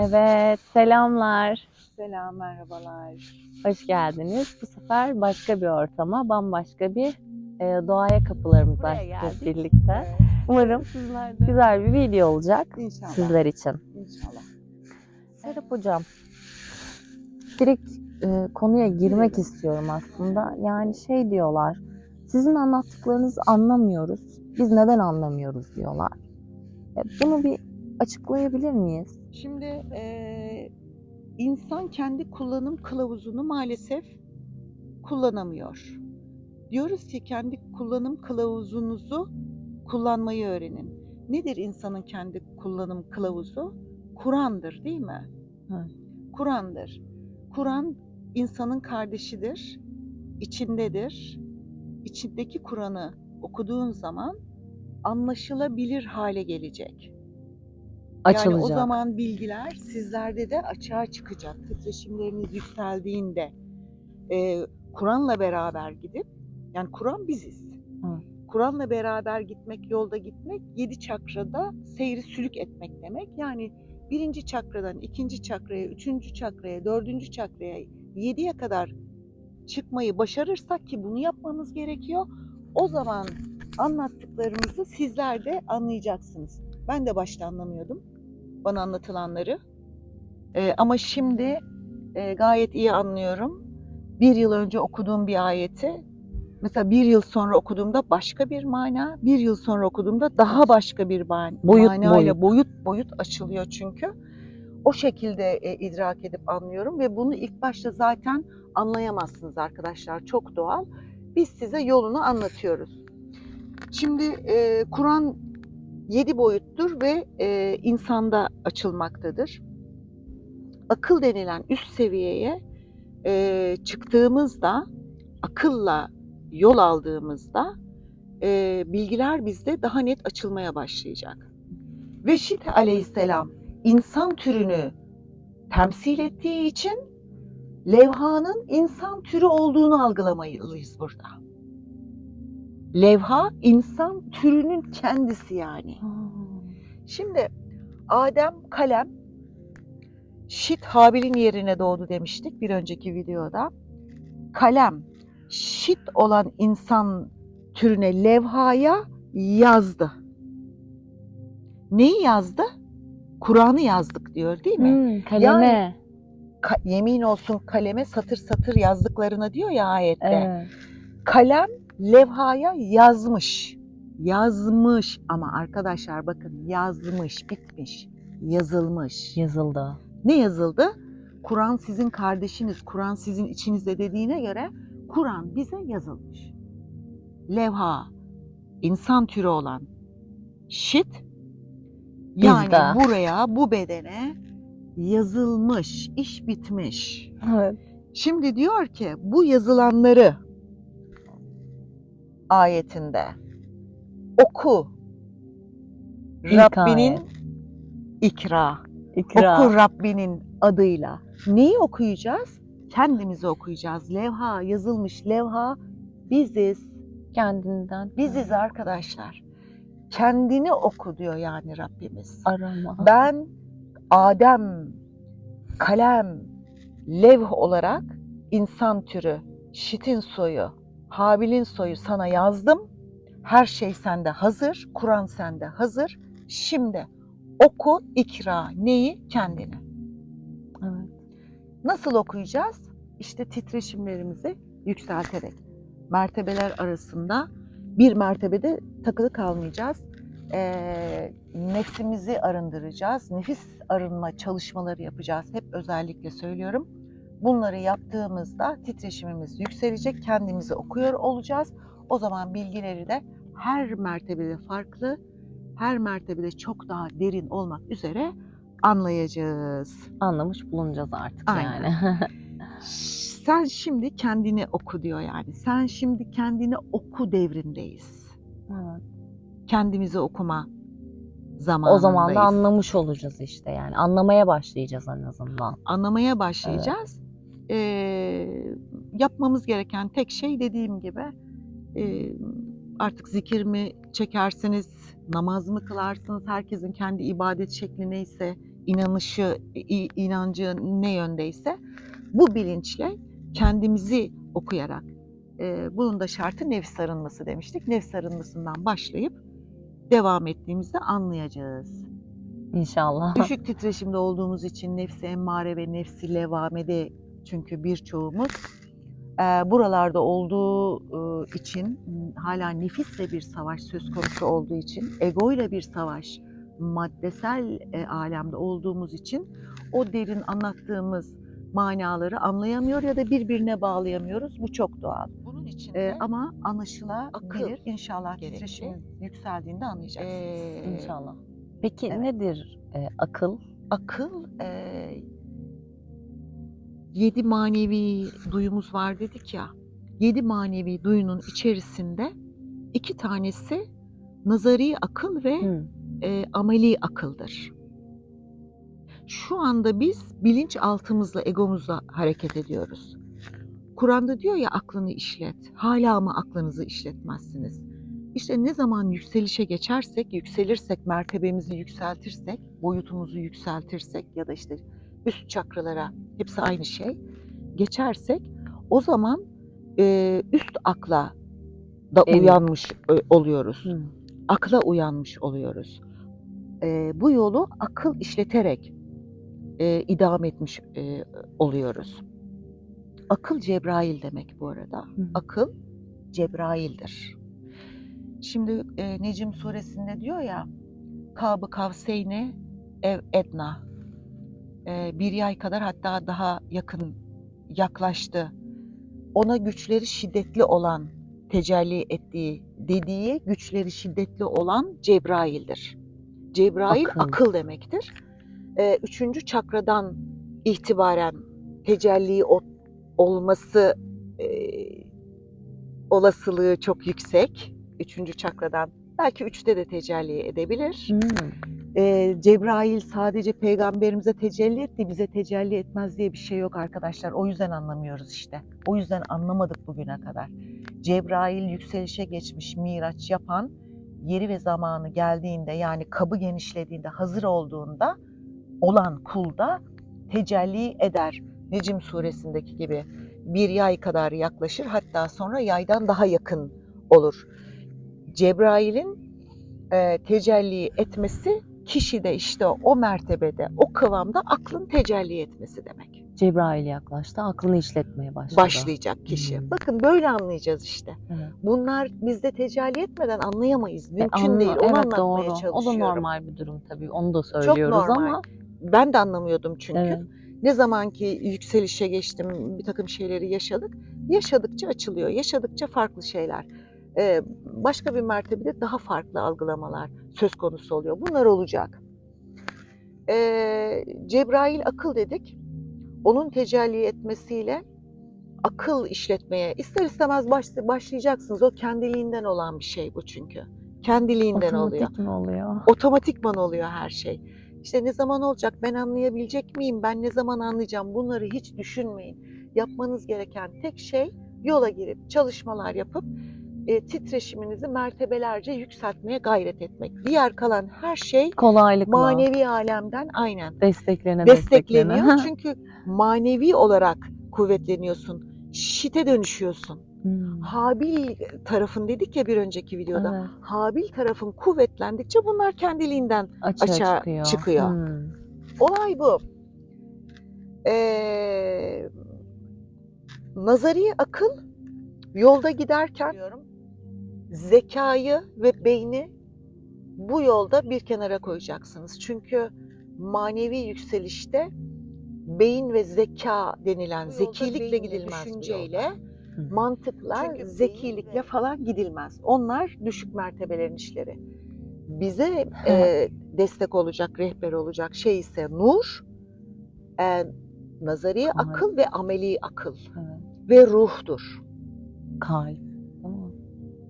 Evet, selamlar. Selam, merhabalar. Hoş geldiniz. Bu sefer başka bir ortama, bambaşka bir e, doğaya kapılarımızı Buraya açtık geldik. birlikte. Umarım Sizler de. güzel bir video olacak İnşallah. sizler için. İnşallah. Serap Hocam, direkt e, konuya girmek istiyorum aslında. Yani şey diyorlar, sizin anlattıklarınızı anlamıyoruz. Biz neden anlamıyoruz diyorlar. E, bunu bir açıklayabilir miyiz? Şimdi eee, insan kendi kullanım kılavuzunu maalesef kullanamıyor. Diyoruz ki kendi kullanım kılavuzunuzu kullanmayı öğrenin. Nedir insanın kendi kullanım kılavuzu? Kur'an'dır değil mi? Evet. Kur'an'dır. Kur'an insanın kardeşidir, içindedir. İçindeki Kur'an'ı okuduğun zaman anlaşılabilir hale gelecek. Açılacak. Yani o zaman bilgiler sizlerde de açığa çıkacak. Titreşimleriniz yükseldiğinde e, Kur'an'la beraber gidip, yani Kur'an biziz. Kur'an'la beraber gitmek, yolda gitmek, yedi çakrada seyri sülük etmek demek. Yani birinci çakradan ikinci çakraya, üçüncü çakraya, dördüncü çakraya, yediye kadar çıkmayı başarırsak ki bunu yapmamız gerekiyor. O zaman anlattıklarımızı sizler de anlayacaksınız. Ben de başta anlamıyordum bana anlatılanları. Ee, ama şimdi e, gayet iyi anlıyorum. Bir yıl önce okuduğum bir ayeti, mesela bir yıl sonra okuduğumda başka bir mana, bir yıl sonra okuduğumda daha başka bir man- Boyut, manayla boyut boyut açılıyor çünkü. O şekilde e, idrak edip anlıyorum ve bunu ilk başta zaten anlayamazsınız arkadaşlar. Çok doğal. Biz size yolunu anlatıyoruz. Şimdi e, Kur'an yedi boyuttur ve e, insanda açılmaktadır. Akıl denilen üst seviyeye e, çıktığımızda, akılla yol aldığımızda e, bilgiler bizde daha net açılmaya başlayacak. Ve Şit aleyhisselam insan türünü temsil ettiği için levhanın insan türü olduğunu algılamalıyız burada. Levha insan türünün kendisi yani. Şimdi Adem kalem Şit Habil'in yerine doğdu demiştik bir önceki videoda. Kalem Şit olan insan türüne levhaya yazdı. Neyi yazdı? Kur'an'ı yazdık diyor değil mi? Hmm, kaleme. Ka- yemin olsun kaleme satır satır yazdıklarına diyor ya ayette. Evet. Kalem levhaya yazmış. Yazmış ama arkadaşlar bakın yazmış, bitmiş, yazılmış. Yazıldı. Ne yazıldı? Kur'an sizin kardeşiniz, Kur'an sizin içinizde dediğine göre Kur'an bize yazılmış. Levha, insan türü olan şit, yani Bizde. buraya, bu bedene yazılmış, iş bitmiş. Evet. Şimdi diyor ki bu yazılanları ayetinde oku. İlk Rabbinin ayet. ikra. İkra. Oku Rabbinin adıyla. Neyi okuyacağız? Kendimizi okuyacağız. Levha yazılmış levha biziz. Kendinden. Biziz arkadaşlar. Kendini oku diyor yani Rabbimiz. Arama. Ben Adem, kalem, levh olarak insan türü, Şit'in soyu, Habil'in soyu sana yazdım. Her şey sende hazır, Kur'an sende hazır. Şimdi oku ikra neyi? Kendini. Evet. Nasıl okuyacağız? İşte titreşimlerimizi yükselterek. Mertebeler arasında bir mertebede takılı kalmayacağız. Ee, nefsimizi arındıracağız. Nefis arınma çalışmaları yapacağız. Hep özellikle söylüyorum. Bunları yaptığımızda titreşimimiz yükselecek. Kendimizi okuyor olacağız. O zaman bilgileri de her mertebede farklı, her mertebede çok daha derin olmak üzere anlayacağız. Anlamış bulunacağız artık Aynen. yani. Sen şimdi kendini oku diyor yani. Sen şimdi kendini oku devrindeyiz. evet. Kendimizi okuma zamanındayız. O zaman da anlamış olacağız işte yani. Anlamaya başlayacağız en azından. Anlamaya başlayacağız. Ee, yapmamız gereken tek şey dediğim gibi e, artık zikir mi çekersiniz, namaz mı kılarsınız, herkesin kendi ibadet şekli neyse inanışı, inancı ne yöndeyse bu bilinçle kendimizi okuyarak e, bunun da şartı nefs arınması demiştik. Nefs arınmasından başlayıp devam ettiğimizde anlayacağız. İnşallah. Düşük titreşimde olduğumuz için nefsi emmare ve nefsi levamede çünkü birçoğumuz e, buralarda olduğu e, için hala nefisle bir savaş söz konusu olduğu için egoyla bir savaş maddesel e, alemde olduğumuz için o derin anlattığımız manaları anlayamıyor ya da birbirine bağlayamıyoruz. Bu çok doğal. Bunun için ama anlaşılabilir. İnşallah gerekli. titreşimin yükseldiğinde anlayacaksınız. Ee, İnşallah. Peki evet. nedir e, akıl? akıl e, yedi manevi duyumuz var dedik ya. Yedi manevi duyunun içerisinde iki tanesi nazari akıl ve Hı. e, ameli akıldır. Şu anda biz bilinçaltımızla, egomuzla hareket ediyoruz. Kur'an'da diyor ya aklını işlet. Hala mı aklınızı işletmezsiniz? İşte ne zaman yükselişe geçersek, yükselirsek, mertebemizi yükseltirsek, boyutumuzu yükseltirsek ya da işte üst çakralara hepsi aynı şey geçersek o zaman e, üst akla da Evet. uyanmış e, oluyoruz Hı. akla uyanmış oluyoruz. Eee, bu yolu akıl işleterek eee idam etmiş eee, oluyoruz. Akıl Cebrail demek bu arada. Hı. Akıl Cebrail'dir. Şimdi eee, Necim suresinde diyor ya Kab-ı Kavseyni ev edna. Bir yay kadar hatta daha yakın yaklaştı. Ona güçleri şiddetli olan tecelli ettiği dediği güçleri şiddetli olan Cebrail'dir. Cebrail Akıl. akıl, demektir. Üçüncü çakradan itibaren tecelli olması olasılığı çok yüksek. Üçüncü çakradan belki üçte de tecelli edebilir. Hı. Ee, Cebrail sadece peygamberimize tecelli etti, bize tecelli etmez diye bir şey yok arkadaşlar. O yüzden anlamıyoruz işte. O yüzden anlamadık bugüne kadar. Cebrail yükselişe geçmiş, miraç yapan, yeri ve zamanı geldiğinde yani kabı genişlediğinde, hazır olduğunda olan kulda tecelli eder. Necim suresindeki gibi bir yay kadar yaklaşır hatta sonra yaydan daha yakın olur. Cebrail'in e, tecelli etmesi kişide işte o mertebede, o kıvamda aklın tecelli etmesi demek. Cebrail yaklaştı. Aklını işletmeye başladı. Başlayacak kişi. Hmm. Bakın böyle anlayacağız işte. Evet. Bunlar bizde tecelli etmeden anlayamayız. E, Mümkün anla- değil. Onu evet, anlatmaya doğru. çalışıyorum. O da normal bir durum tabii. Onu da söylüyoruz normal. ama Ben de anlamıyordum çünkü. evet. Ne zaman ki yükselişe geçtim, bir takım şeyleri yaşadık. Yaşadıkça açılıyor. Yaşadıkça farklı şeyler. Ee, başka bir mertebede daha farklı algılamalar söz konusu oluyor. Bunlar olacak. Ee, Cebrail akıl dedik. Onun tecelli etmesiyle akıl işletmeye ister istemez baş, başlayacaksınız. O kendiliğinden olan bir şey bu çünkü. Kendiliğinden oluyor Otomatik mi oluyor? otomatikman oluyor her şey. İşte ne zaman olacak, ben anlayabilecek miyim, ben ne zaman anlayacağım bunları hiç düşünmeyin. Yapmanız gereken tek şey yola girip çalışmalar yapıp e, titreşiminizi mertebelerce yükseltmeye gayret etmek. Diğer kalan her şey Kolaylıkla. manevi alemden aynen Desteklene destekleniyor. desteklene. Çünkü manevi olarak kuvvetleniyorsun. Şite dönüşüyorsun. Hmm. Habil tarafın dedik ya bir önceki videoda. Evet. Habil tarafın kuvvetlendikçe bunlar kendiliğinden Açığa, Açığa çıkıyor. çıkıyor. Hmm. Olay bu. Ee, nazari akıl yolda giderken diyorum, zekayı ve beyni bu yolda bir kenara koyacaksınız. Çünkü manevi yükselişte beyin ve zeka denilen zekilikle beyinle, gidilmez düşünceyle. Mantıkla, Çünkü zekilikle falan gidilmez. Onlar düşük mertebelerin işleri. Bize e, destek olacak, rehber olacak şey ise nur, e, nazari Kalp. akıl ve ameli akıl Evet. ve ruhtur. Kalp.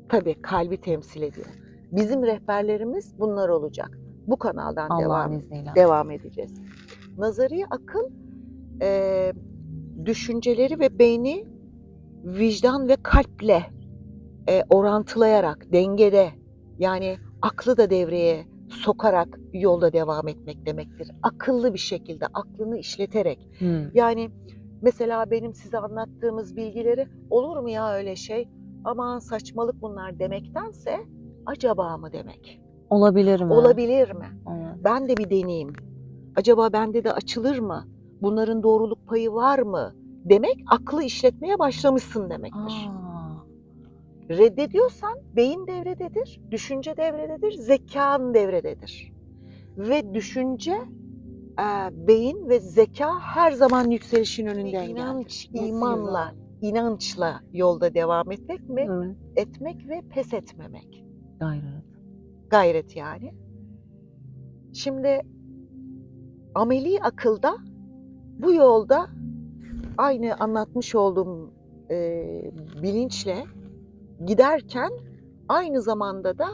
Tabii kalbi temsil ediyor. Bizim rehberlerimiz bunlar olacak. Bu kanaldan Allah'ın devam izniyle. devam edeceğiz. Nazari akıl e, düşünceleri ve beyni vicdan ve kalple e, orantılayarak dengede yani aklı da devreye sokarak yolda devam etmek demektir. Akıllı bir şekilde, aklını işleterek. Hı. Yani mesela benim size anlattığımız bilgileri olur mu ya öyle şey? Aman saçmalık bunlar demektense acaba mı demek? Olabilir mi? Olabilir mi? Evet. Ben de bir deneyeyim. Acaba bende de açılır mı? Bunların doğruluk payı var mı? Demek aklı işletmeye başlamışsın demektir. Aa, Reddediyorsan beyin devrededir, düşünce devrededir, zekan devrededir. Ve düşünce, e, beyin ve zeka her zaman yükselişin önünden inanç. İmanla, inançla yolda devam etmek ve evet. etmek ve pes etmemek. Gayret. Gayret yani. Şimdi ameli akılda bu yolda aynı anlatmış olduğum e, bilinçle giderken aynı zamanda da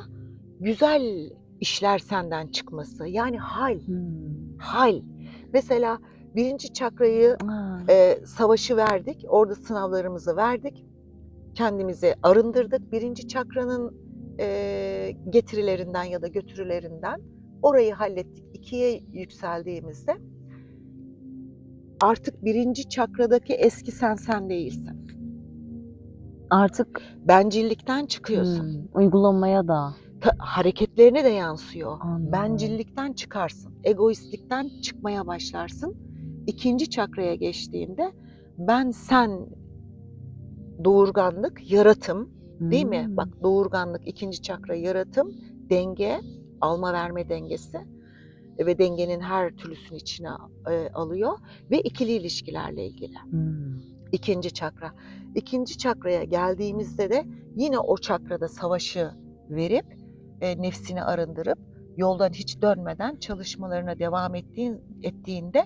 güzel işler senden çıkması. Yani hal, Hmm. hal. Mesela birinci çakrayı e, savaşı verdik, orada sınavlarımızı verdik, kendimizi arındırdık. Birinci çakranın e, getirilerinden ya da götürülerinden orayı hallettik. İkiye yükseldiğimizde artık birinci çakradaki eski sen sen değilsin. Artık Bencillikten çıkıyorsun. hmm, uygulamaya da. Ta- hareketlerine de yansıyor. Anladım. Bencillikten çıkarsın. Egoistlikten çıkmaya başlarsın. İkinci çakraya geçtiğinde ben sen doğurganlık, yaratım değil mi? Hmm. Bak doğurganlık, ikinci çakra yaratım, denge, alma verme dengesi ve dengenin her türlüsünü içine e, alıyor ve ikili ilişkilerle ilgili. Hmm. İkinci çakra. İkinci çakraya geldiğimizde de yine o çakrada savaşı verip e, nefsini arındırıp yoldan hiç dönmeden çalışmalarına devam ettiğin, ettiğinde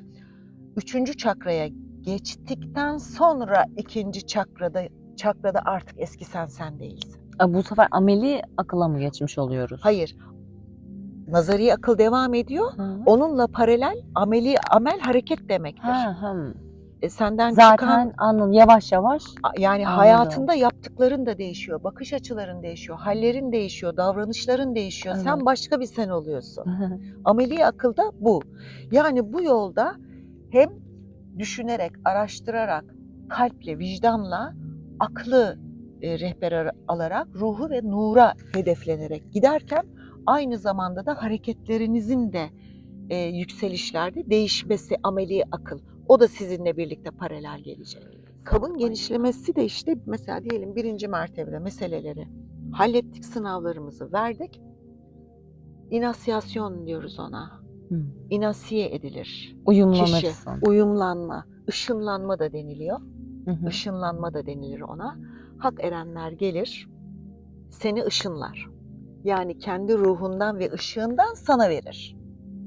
üçüncü çakraya geçtikten sonra ikinci çakrada çakrada artık eski sen sen değilsin. E, Bu sefer ameli akıla mı geçmiş oluyoruz? Hayır. Nazari akıl devam ediyor. Hı. Onunla paralel ameli amel hareket demektir. Ha, hı. E, senden Zaten çıkan anladım. Yavaş yavaş. Yani Anladım. hayatında yaptıkların da değişiyor, bakış açıların değişiyor, hallerin değişiyor, davranışların değişiyor. Sen Evet. başka bir sen oluyorsun. Ameli akılda bu. Yani bu yolda hem düşünerek, araştırarak, kalple, vicdanla, aklı e, rehber ar- alarak, ruhu ve nura hedeflenerek giderken aynı zamanda da hareketlerinizin de e, yükselişlerde değişmesi ameli akıl. O da sizinle birlikte paralel gelecek. Kabın genişlemesi de işte mesela diyelim birinci mertebede meseleleri hallettik, sınavlarımızı verdik. İnasyasyon diyoruz ona. Hı. İnasiye edilir. Kişi, Uyumlanırsın. uyumlanma, ışınlanma da deniliyor. Hı hı. Işınlanma da denilir ona. Hak erenler gelir, seni ışınlar. Yani kendi ruhundan ve ışığından sana verir.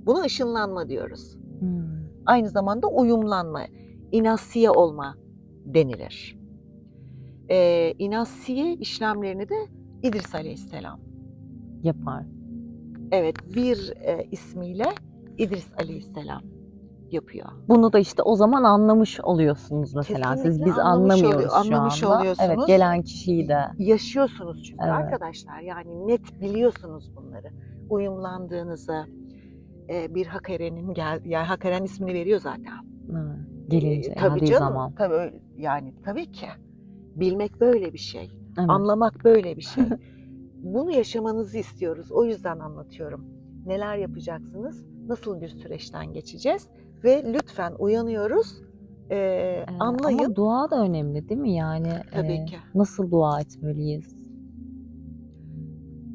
Buna ışınlanma diyoruz. Hmm. Aynı zamanda uyumlanma, inasiye olma denilir. Ee, inasiye işlemlerini de İdris Aleyhisselam. Yapar. Evet, bir e, ismiyle İdris Aleyhisselam yapıyor. Bunu da işte o zaman anlamış oluyorsunuz mesela. Siz Kesinlikle biz anlamış anlamıyoruz oluyor- şu anlamış anda. oluyorsunuz. Evet gelen kişiyi de. Yaşıyorsunuz çünkü Evet. arkadaşlar. Yani net biliyorsunuz bunları. Uyumlandığınızı, e, bir Hakeren'in geldi. Yani Hakeren ismini veriyor zaten. Evet, Gelince Ee, tabii canım, zaman. Tabii yani tabii ki. Bilmek böyle bir şey. Evet. Anlamak böyle bir şey. Bunu yaşamanızı istiyoruz. O yüzden anlatıyorum. Neler yapacaksınız? Nasıl bir süreçten geçeceğiz? Ve lütfen uyanıyoruz. Ee, anlayın. Ama dua da önemli değil mi? Yani Tabii e, ki. nasıl dua etmeliyiz?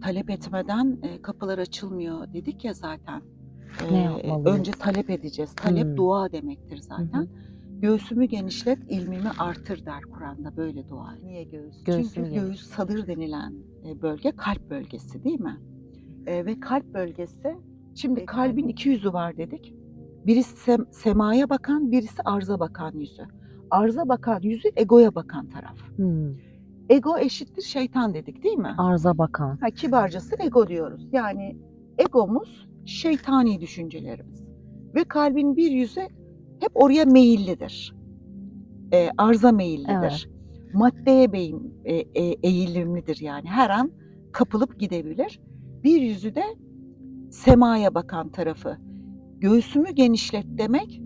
Talep etmeden e, kapılar açılmıyor dedik ya zaten. Ne Ee, yapmalıyız? Önce talep edeceğiz. Talep Hmm. dua demektir zaten. hı. Göğsümü genişlet, ilmimi artır der Kur'an'da böyle dua. Niye göğüs? Göğsümü Çünkü geniş- göğüs sadır denilen e, bölge kalp bölgesi değil mi? E, ve kalp bölgesi, şimdi kalbin iki yüzü var dedik. Birisi sem- semaya bakan, birisi arza bakan yüzü. Arza bakan yüzü egoya bakan taraf. Hmm. Ego eşittir şeytan dedik değil mi? Arza bakan. Ha, kibarcası ego diyoruz. Yani egomuz şeytani düşüncelerimiz. Ve kalbin bir yüzü hep oraya meyillidir. E, arza meyillidir. Maddeye beyin, e, e, eğilimlidir yani. Her an kapılıp gidebilir. Bir yüzü de semaya bakan tarafı. Göğsümü genişlet demek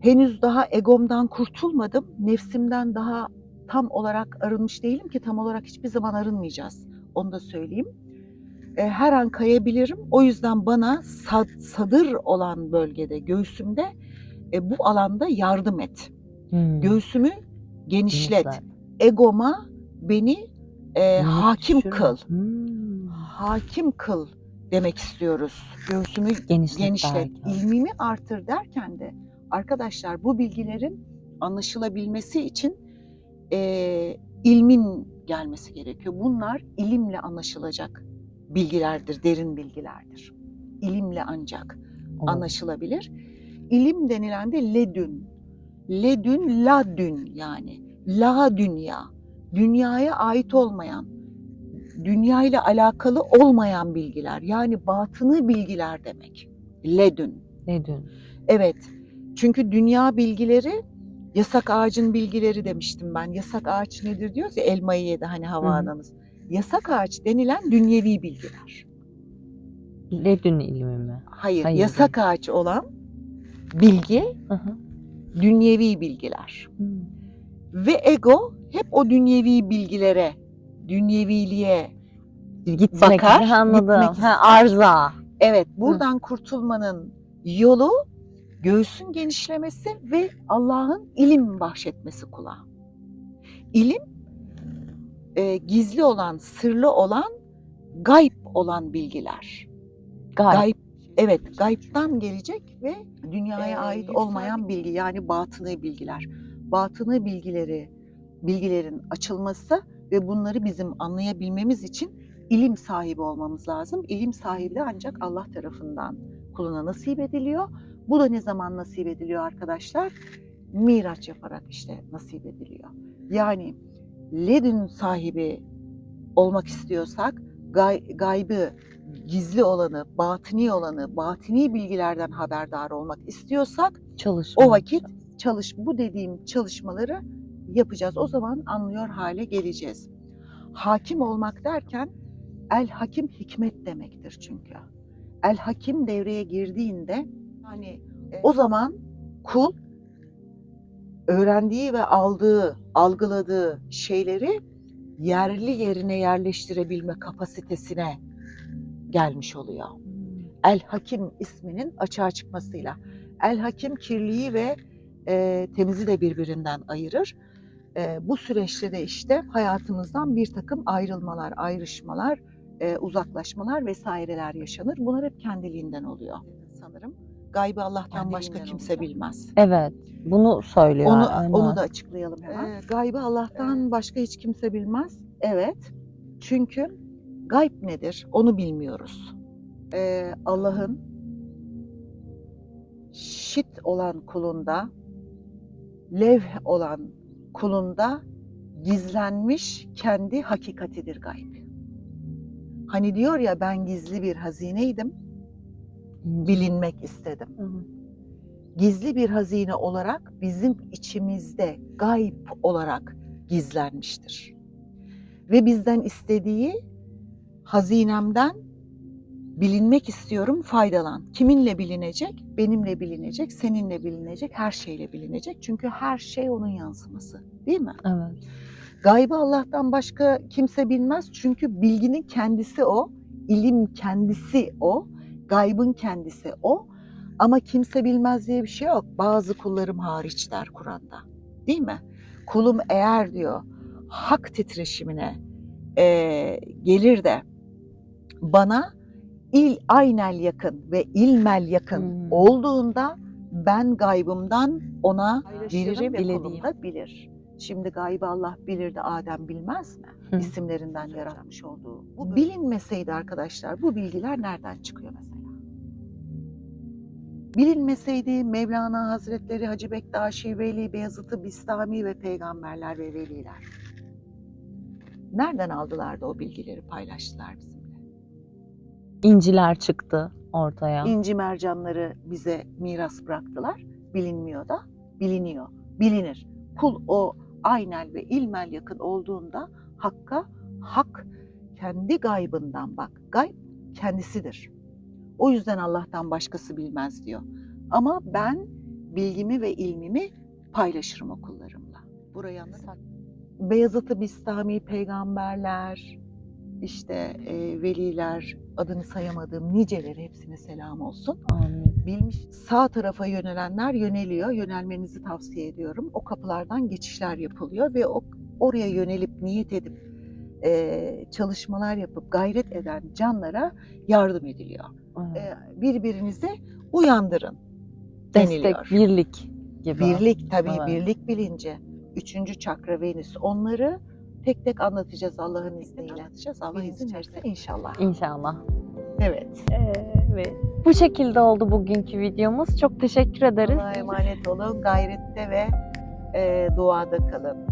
henüz daha egomdan kurtulmadım. Nefsimden daha tam olarak arınmış değilim ki tam olarak hiçbir zaman arınmayacağız. Onu da söyleyeyim. E, her an kayabilirim. O yüzden bana sad- sadır olan bölgede, göğsümde e, bu alanda yardım et. Hmm. Göğsümü genişlet. Genişlet. Egoma beni e, hakim kıl. Hmm. Hakim kıl demek istiyoruz. Göğsümü Genişlet, genişlet, ilmimi artır derken de arkadaşlar bu bilgilerin anlaşılabilmesi için eee, ilmin gelmesi gerekiyor. Bunlar ilimle anlaşılacak bilgilerdir, derin bilgilerdir. İlimle ancak Olur. anlaşılabilir. İlim denilen de ledün. Ledün, ladün yani. La dünya. Dünyaya ait olmayan, dünya ile alakalı olmayan bilgiler. Yani batını bilgiler demek. Ledün. Diyorsun? Evet. Çünkü dünya bilgileri yasak ağacın bilgileri demiştim ben. Yasak ağaç nedir diyoruz ya elmayı yedi hani hava Hı hı. anamız. Yasak ağaç denilen dünyevi bilgiler. Ledün ilmi mi? Hayır, Hayır, yasak ağaç olan bilgi Hı hı. dünyevi bilgiler. Hmm. Ve ego hep o dünyevi bilgilere, dünyeviliğe Gitmek Bakar, Ha, anladım. gitmek Ha, ister. arza. Evet, buradan kurtulmanın yolu göğsün genişlemesi ve Allah'ın ilim bahşetmesi kula. İlim e, gizli olan, sırlı olan, gayb olan bilgiler. Gayb. Gayb, evet, gaybtan gelecek ve dünyaya Ee, ait olmayan bilgi yani batıni bilgiler. Batıni bilgileri, bilgilerin açılması ve bunları bizim anlayabilmemiz için ilim sahibi olmamız lazım. İlim sahibi de ancak Allah tarafından kuluna nasip ediliyor. Bu da ne zaman nasip ediliyor arkadaşlar? Miraç yaparak işte nasip ediliyor. Yani ledün sahibi olmak istiyorsak gay- gaybı, gizli olanı, batini olanı, batini bilgilerden haberdar olmak istiyorsak Çalışma. o vakit çalış bu dediğim çalışmaları yapacağız. O zaman anlıyor hale geleceğiz. Hakim olmak derken el hakim hikmet demektir çünkü. El hakim devreye girdiğinde hani o zaman kul öğrendiği ve aldığı, algıladığı şeyleri yerli yerine yerleştirebilme kapasitesine gelmiş oluyor. El Hakim isminin açığa çıkmasıyla. El Hakim kirliyi ve e, temizi de birbirinden ayırır. E, bu süreçte de işte hayatımızdan bir takım ayrılmalar, ayrışmalar, e, uzaklaşmalar vesaireler yaşanır. Bunlar hep kendiliğinden oluyor sanırım. Gaybı Allah'tan başka kimse oluyor. bilmez. Evet. Bunu söylüyor. Onu aynen. onu da açıklayalım hemen. Ee, gaybı Allah'tan başka hiç kimse bilmez. Evet. Çünkü gayb nedir? Onu bilmiyoruz. Ee, Allah'ın şit olan kulunda, levh olan kulunda gizlenmiş kendi hakikatidir gayb. Hani diyor ya ben gizli bir hazineydim, bilinmek istedim Hı hı. gizli bir hazine olarak bizim içimizde gayb olarak gizlenmiştir. Ve bizden istediği hazinemden bilinmek istiyorum faydalan. Kiminle bilinecek? Benimle bilinecek, seninle bilinecek, her şeyle bilinecek. Çünkü her şey onun yansıması değil mi? Evet. Gaybı Allah'tan başka kimse bilmez çünkü bilginin kendisi o, ilim kendisi o, gaybın kendisi o. Ama kimse bilmez diye bir şey yok. Bazı kullarım hariç der Kur'an'da. Değil mi? Kulum eğer diyor hak titreşimine eee, gelir de bana il aynel yakın ve ilmel yakın Hmm. olduğunda ben gaybımdan ona veririm ve bilir. Şimdi gaybı Allah bilir de Adem bilmez mi? Hı. İsimlerinden yaratmış olduğu. Bu bilinmeseydi arkadaşlar bu bilgiler nereden çıkıyor mesela? Bilinmeseydi Mevlana Hazretleri, Hacı Bektaşi, Veli, Beyazıt'ı, Bistami ve peygamberler ve veliler. Nereden aldılar da o bilgileri paylaştılar bizimle? İnciler çıktı ortaya. İnci mercanları bize miras bıraktılar. Bilinmiyor da biliniyor. Bilinir. Kul o aynel ve ilmel yakın olduğunda Hakk'a hak kendi gaybından bak. Gayb kendisidir. O yüzden Allah'tan başkası bilmez diyor. Ama ben bilgimi ve ilmimi paylaşırım okullarımla. Burayı mı? Beyazıt-ı Bistami peygamberler, işte e, veliler, adını sayamadığım niceleri hepsine selam olsun. Amin. Bilmiş sağ tarafa yönelenler yöneliyor. Yönelmenizi tavsiye ediyorum. O kapılardan geçişler yapılıyor ve o oraya yönelip niyet edip e, çalışmalar yapıp gayret eden canlara yardım ediliyor. E, birbirinizi uyandırın Destek, deniliyor. birlik gibi. Birlik tabii Evet. birlik bilinci. Üçüncü çakra Venüs. Onları tek tek anlatacağız Allah'ın izniyle. Anlatacağız. Allah izin verirse inşallah. İnşallah. Evet. Evet. Bu şekilde oldu bugünkü videomuz. Çok teşekkür ederiz. Allah'a emanet olun. Gayrette ve e, duada kalın.